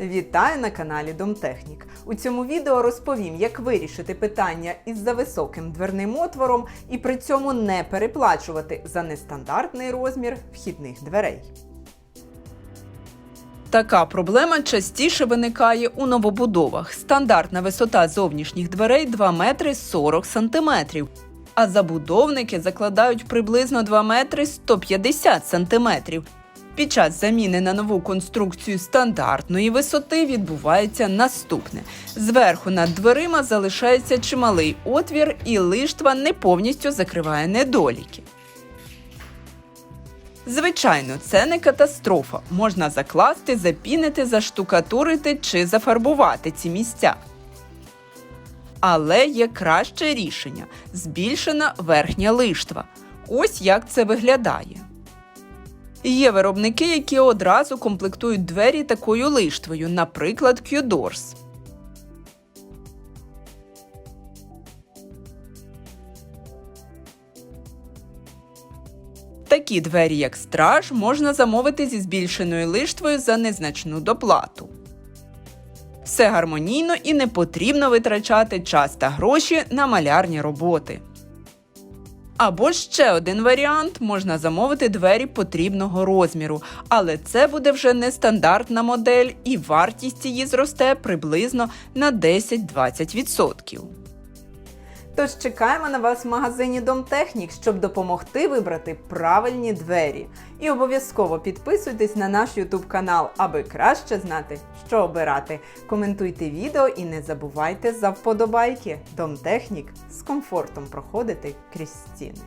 Вітаю на каналі Домтехнік. У цьому відео розповім, як вирішити питання із зависоким дверним отвором і при цьому не переплачувати за нестандартний розмір вхідних дверей. Така проблема частіше виникає у новобудовах. Стандартна висота зовнішніх дверей 2 метри 40 сантиметрів, а забудовники закладають приблизно 2 метри 150 сантиметрів. Під час заміни на нову конструкцію стандартної висоти відбувається наступне: зверху над дверима залишається чималий отвір, і лиштва не повністю закриває недоліки. Звичайно, це не катастрофа. Можна закласти, запінити, заштукатурити чи зафарбувати ці місця. Але є краще рішення збільшена верхня лиштва. Ось як це виглядає. Є виробники, які одразу комплектують двері такою лиштвою, наприклад, Q-Doors. Такі двері, як страж, можна замовити зі збільшеною лиштвою за незначну доплату. Все гармонійно і не потрібно витрачати час та гроші на малярні роботи. Або ще один варіант можна замовити двері потрібного розміру, але це буде вже нестандартна модель, і вартість її зросте приблизно на 10-20%. Тож чекаємо на вас в магазині Домтехнік, щоб допомогти вибрати правильні двері. І обов'язково підписуйтесь на наш YouTube канал, аби краще знати, що обирати. Коментуйте відео і не забувайте за вподобайки. Домтехнік з комфортом проходити крізь стіни.